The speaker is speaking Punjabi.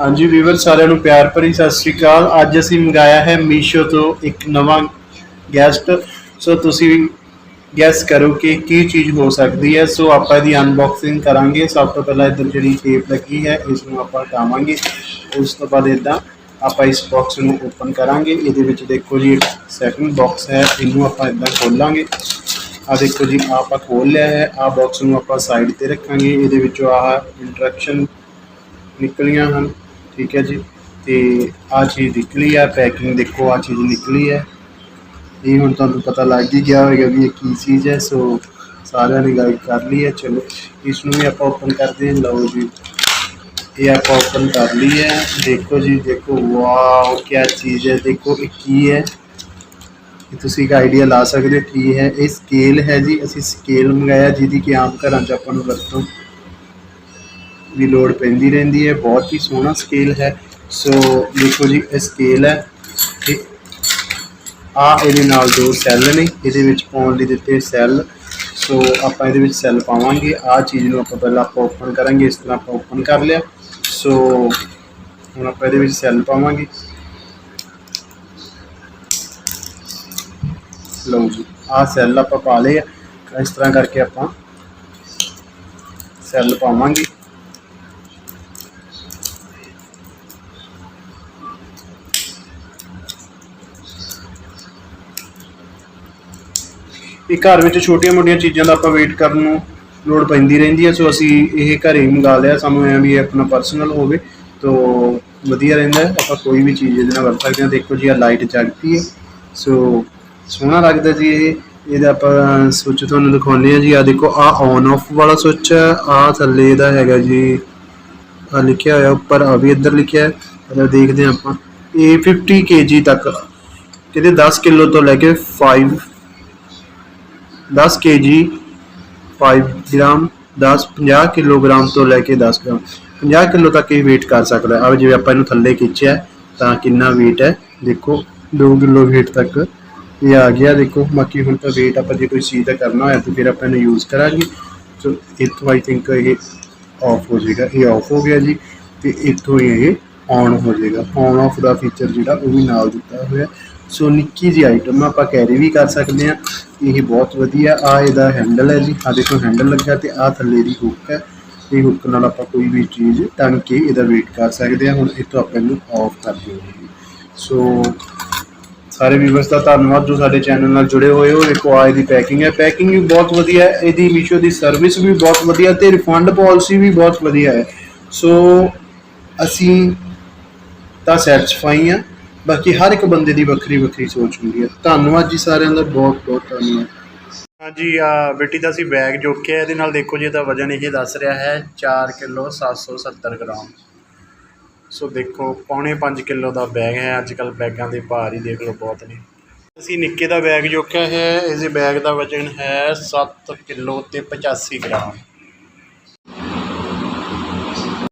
ਹਾਂਜੀ ਵੀਵਰ, ਸਾਰਿਆਂ ਨੂੰ ਪਿਆਰ ਭਰੀ ਸਤਿ ਸ਼੍ਰੀ ਅਕਾਲ। ਅੱਜ ਅਸੀਂ ਮੰਗਾਇਆ ਹੈ ਮੀਸ਼ੋ ਤੋਂ ਇੱਕ ਨਵਾਂ ਗੈਸਟ ਸੋ ਤੁਸੀਂ ਗੈਸ ਕਰੋ ਕਿ ਕੀ ਚੀਜ਼ ਹੋ ਸਕਦੀ ਹੈ। ਸੋ ਆਪਾਂ ਇਹਦੀ ਅਨਬਾਕਸਿੰਗ ਕਰਾਂਗੇ। ਸਭ ਤੋਂ ਪਹਿਲਾਂ ਇੱਧਰ ਜਿਹੜੀ ਟੇਪ ਲੱਗੀ ਹੈ ਇਸ ਨੂੰ ਆਪਾਂ ਹਟਾਵਾਂਗੇ। ਉਸ ਤੋਂ ਬਾਅਦ ਇਦਾਂ ਆਪਾਂ ਇਸ ਬਾਕਸ ਨੂੰ ਓਪਨ ਕਰਾਂਗੇ। ਇਹਦੇ ਵਿੱਚ ਦੇਖੋ ਜੀ, ਇੱਕ ਸੈਕੰਡ ਬਾਕਸ ਹੈ। ਇਹਨੂੰ ਆਪਾਂ ਇਦਾਂ ਖੋਲਾਂਗੇ। ਆ ਦੇਖੋ ਜੀ, ਆਹ ਆਪਾਂ ਖੋਲ ਲਿਆ ਹੈ। ਆ ਬਾਕਸ ਨੂੰ ਆਪਾਂ ਸਾਈਡ ਤੇ ਰੱਖਾਂਗੇ। ਇਹਦੇ ਵਿੱਚੋਂ ਆਹ ਇੰਟਰੈਕਸ਼ਨ ਨਿਕਲੀਆਂ ਹਨ। ਠੀਕ ਹੈ ਜੀ। ਤੇ ਆ ਚੀਜ਼ ਨਿਕਲੀ ਆ, ਪੈਕਿੰਗ ਦੇਖੋ, ਆ ਚੀਜ਼ ਨਿਕਲੀ ਹੈ। ਇਹ ਹੁਣ ਤੁਹਾਨੂੰ ਪਤਾ ਲੱਗ ਹੀ ਗਿਆ ਹੋਵੇਗਾ ਵੀ ਇਹ ਕੀ ਚੀਜ਼ ਹੈ, ਸੋ ਸਾਰਿਆਂ ਨੇ ਗਾਈਡ ਕਰ ਲਈ ਹੈ। ਚਲੋ ਇਸ ਨੂੰ ਵੀ ਆਪਾਂ ਓਪਨ ਕਰਦੇ ਹਾਂ। ਲਓ ਜੀ, ਇਹ ਆਪਾਂ ਓਪਨ ਕਰ ਲਈ ਹੈ। ਦੇਖੋ ਜੀ, ਦੇਖੋ, ਵਾਓ ਕੀ ਚੀਜ਼ ਹੈ। ਦੇਖੋ, ਇਹ ਕੀ ਹੈ? ਕਿ ਤੁਸੀਂ ਇੱਕ ਆਈਡੀਆ ਲਾ ਸਕਦੇ ਹੋ ਕੀ ਹੈ। ਇਹ ਸਕੇਲ ਹੈ ਜੀ। ਅਸੀਂ ਸਕੇਲ ਮੰਗਾਇਆ ਜਿਹਦੀ ਕਿ ਆਮ ਘਰਾਂ 'ਚ ਆਪਾਂ ਨੂੰ ਵਰਤੋਂ ਦੀ ਲੋੜ ਪੈਂਦੀ ਰਹਿੰਦੀ ਹੈ। ਬਹੁਤ ਹੀ ਸੋਹਣਾ ਸਕੇਲ ਹੈ। ਸੋ ਦੇਖੋ ਜੀ, ਇਹ ਸਕੇਲ ਹੈ ਤੇ ਆ ਇਹਦੇ ਨਾਲ ਦੋ ਸੈੱਲ ਨੇ। ਇਹਦੇ ਵਿੱਚ ਪਾਉਣ ਲਈ ਦਿੱਤੇ ਸੈੱਲ ਸੋ ਆਪਾਂ ਇਹਦੇ ਵਿੱਚ ਸੈੱਲ ਪਾਵਾਂਗੇ। ਆ ਚੀਜ਼ ਨੂੰ ਆਪਾਂ ਪਹਿਲਾਂ ਆਪਾਂ ਓਪਨ ਕਰਾਂਗੇ। ਇਸ ਤਰ੍ਹਾਂ ਆਪਾਂ ਓਪਨ ਕਰ ਲਿਆ। ਸੋ ਹੁਣ ਆਪਾਂ ਇਹਦੇ ਵਿੱਚ ਸੈੱਲ ਪਾਵਾਂਗੇ। ਲਓ ਜੀ ਆ ਸੈੱਲ ਆਪਾਂ ਪਾ ਲਏ ਆ। ਇਸ ਤਰ੍ਹਾਂ ਕਰਕੇ ਆਪਾਂ ਸੈੱਲ ਪਾਵਾਂਗੇ। ਇਹ ਘਰ ਵਿੱਚ ਛੋਟੀਆਂ-ਮੋਟੀਆਂ ਚੀਜ਼ਾਂ ਦਾ ਆਪਾਂ ਵੇਟ ਕਰਨ ਨੂੰ ਲੋੜ ਪੈਂਦੀ ਰਹਿੰਦੀ ਹੈ ਸੋ ਅਸੀਂ ਇਹ ਘਰੇ ਹੀ ਮੰਗਾ ਲਿਆ। ਸਾਨੂੰ ਐਂ ਵੀ ਇਹ ਆਪਣਾ ਪਰਸਨਲ ਹੋਵੇ, ਤੋ ਵਧੀਆ ਰਹਿੰਦਾ ਆਪਾਂ ਕੋਈ ਵੀ ਚੀਜ਼ ਇਹਦੇ ਨਾਲ ਵਰਤ ਸਕਦੇ ਹਾਂ। ਦੇਖੋ ਜੀ ਆ ਲਾਈਟ ਜਗਦੀ ਹੈ। ਸੋ ਸੋਹਣਾ ਲੱਗਦਾ ਜੀ ਇਹ। ਇਹਦਾ ਆਪਾਂ ਸੁੱਚ ਤੁਹਾਨੂੰ ਦਿਖਾਉਂਦੇ ਆ ਜੀ। ਆ ਦੇਖੋ ਆ ਔਨ ਆਫ ਵਾਲਾ ਸੁੱਚ ਹੈ। ਆ ਥੱਲੇ ਇਹਦਾ ਹੈਗਾ ਜੀ। ਆ ਲਿਖਿਆ ਹੋਇਆ ਉੱਪਰ ਆ ਵੀ ਇੱਧਰ ਲਿਖਿਆ ਹੈ। ਪਹਿਲਾਂ ਦੇਖਦੇ ਹਾਂ ਆਪਾਂ। ਇਹ 50 kg ਤੱਕ। ਕਿਤੇ 10 ਕਿਲੋ ਤੋਂ ਲੈ ਕੇ 5 10 kg 5 ਗ੍ਰਾਮ 10 50 ਕਿਲੋਗ੍ਰਾਮ ਤੋਂ ਲੈ ਕੇ 10 ਗ੍ਰਾਮ 50 ਕਿਲੋ ਤੱਕ ਇਹ weight ਕਰ ਸਕਦਾ ਹੈ। ਆ ਜਿਵੇਂ ਆਪਾਂ ਇਹਨੂੰ ਥੱਲੇ ਖਿੱਚਿਆ, ਤਾਂ ਕਿੰਨਾ weight ਹੈ? ਦੇਖੋ 2 ਕਿਲੋ weight ਤੱਕ ਇਹ ਆ ਗਿਆ। ਦੇਖੋ, ਬਾਕੀ ਹੁਣ ਤਾਂ weight ਆਪਾਂ ਜੇ ਕੋਈ ਚੀਜ਼ ਦਾ ਕਰਨਾ ਹੋਇਆ, ਤਾਂ ਫਿਰ ਆਪਾਂ ਇਹਨੂੰ ਯੂਜ਼ ਕਰਾਂਗੇ। ਸੋ ਇੱਥੋਂ ਆਈ ਥਿੰਕ ਇਹ ਆਫ ਹੋ ਜਾਏਗਾ। ਇਹ ਆਫ ਹੋ ਗਿਆ ਜੀ, ਤੇ ਇੱਥੋਂ ਹੀ ਇਹ ਔਨ ਹੋ ਜਾਏਗਾ। ਔਨ ਆਫ ਦਾ ਫੀਚਰ ਜਿਹੜਾ ਉਹ ਵੀ ਨਾਲ ਦਿੱਤਾ ਹੋਇਆ। ਸੋ ਨਿੱਕੀ ਜੀ ਆਈਟਮ ਆਪਾਂ ਕੈਰੀ ਵੀ ਕਰ ਸਕਦੇ ਹਾਂ। ਇਹ ਬਹੁਤ ਵਧੀਆ ਆ ਇਹਦਾ ਹੈਂਡਲ ਹੈ ਜੀ। ਆ ਦੇਖੋ ਹੈਂਡਲ ਲੱਗਾ ਤੇ ਆ ਥੱਲੇ ਦੀ ਹੁੱਕ ਹੈ। ਇਹ ਹੁੱਕ ਨਾਲ ਆਪਾਂ ਕੋਈ ਵੀ ਚੀਜ਼ ਟਣ ਕੇ ਇਹਦਾ ਵੇਟ ਕਰ ਸਕਦੇ ਹਾਂ। ਹੁਣ ਇਹ ਤੋਂ ਆਪਾਂ ਇਹਨੂੰ ਆਫ ਕਰ ਦਿਆਂਗੇ ਸੋ ਸਾਰੇ ਵੀਵਰਸ ਦਾ ਧੰਨਵਾਦ ਜੋ ਸਾਡੇ ਚੈਨਲ ਨਾਲ ਜੁੜੇ ਹੋਏ ਹੋ। ਦੇਖੋ ਆ ਇਹਦੀ ਪੈਕਿੰਗ ਹੈ। ਪੈਕਿੰਗ ਵੀ ਬਹੁਤ ਵਧੀਆ ਹੈ। ਇਹਦੀ ਮੀਸ਼ੋ ਦੀ ਸਰਵਿਸ ਵੀ ਬਹੁਤ ਵਧੀਆ ਤੇ ਰਿਫੰਡ ਪਾਲਿਸੀ ਵੀ ਬਹੁਤ ਵਧੀਆ ਹੈ। ਸੋ ਅਸੀਂ ਤਾਂ ਸੈਟੀਸਫਾਈ ਆ ਬਾਕੀ ਹਰ ਇੱਕ ਬੰਦੇ ਦੀ ਵੱਖਰੀ ਵੱਖਰੀ ਸੋਚ ਹੁੰਦੀ ਹੈ। ਧੰਨਵਾਦ ਜੀ ਸਾਰਿਆਂ ਦਾ, ਬਹੁਤ ਬਹੁਤ ਧੰਨਵਾਦ। ਹਾਂਜੀ, ਆ ਬੇਟੀ ਦਾ ਅਸੀਂ ਬੈਗ ਜੋਖਿਆ ਇਹਦੇ ਨਾਲ ਦੇਖੋ ਜੀ, ਇਹਦਾ ਵਜਨ ਇਹ ਦੱਸ ਰਿਹਾ ਹੈ 4 ਕਿਲੋ 770 ਗ੍ਰਾਮ। ਸੋ ਦੇਖੋ, ਪੌਣੇ 5 ਕਿਲੋ ਦਾ ਬੈਗ ਹੈ ਅੱਜ ਕੱਲ ਬੈਗਾਂ ਦੇ ਭਾਰ ਹੀ ਦੇਖ ਲਓ ਬਹੁਤ ਨੇ। ਅਸੀਂ ਨਿੱਕੇ ਦਾ ਬੈਗ ਜੋਖਿਆ ਹੈ ਇਸ ਬੈਗ ਦਾ ਵਜਨ ਹੈ 7 ਕਿਲੋ ਤੇ 85 ਗ੍ਰਾਮ।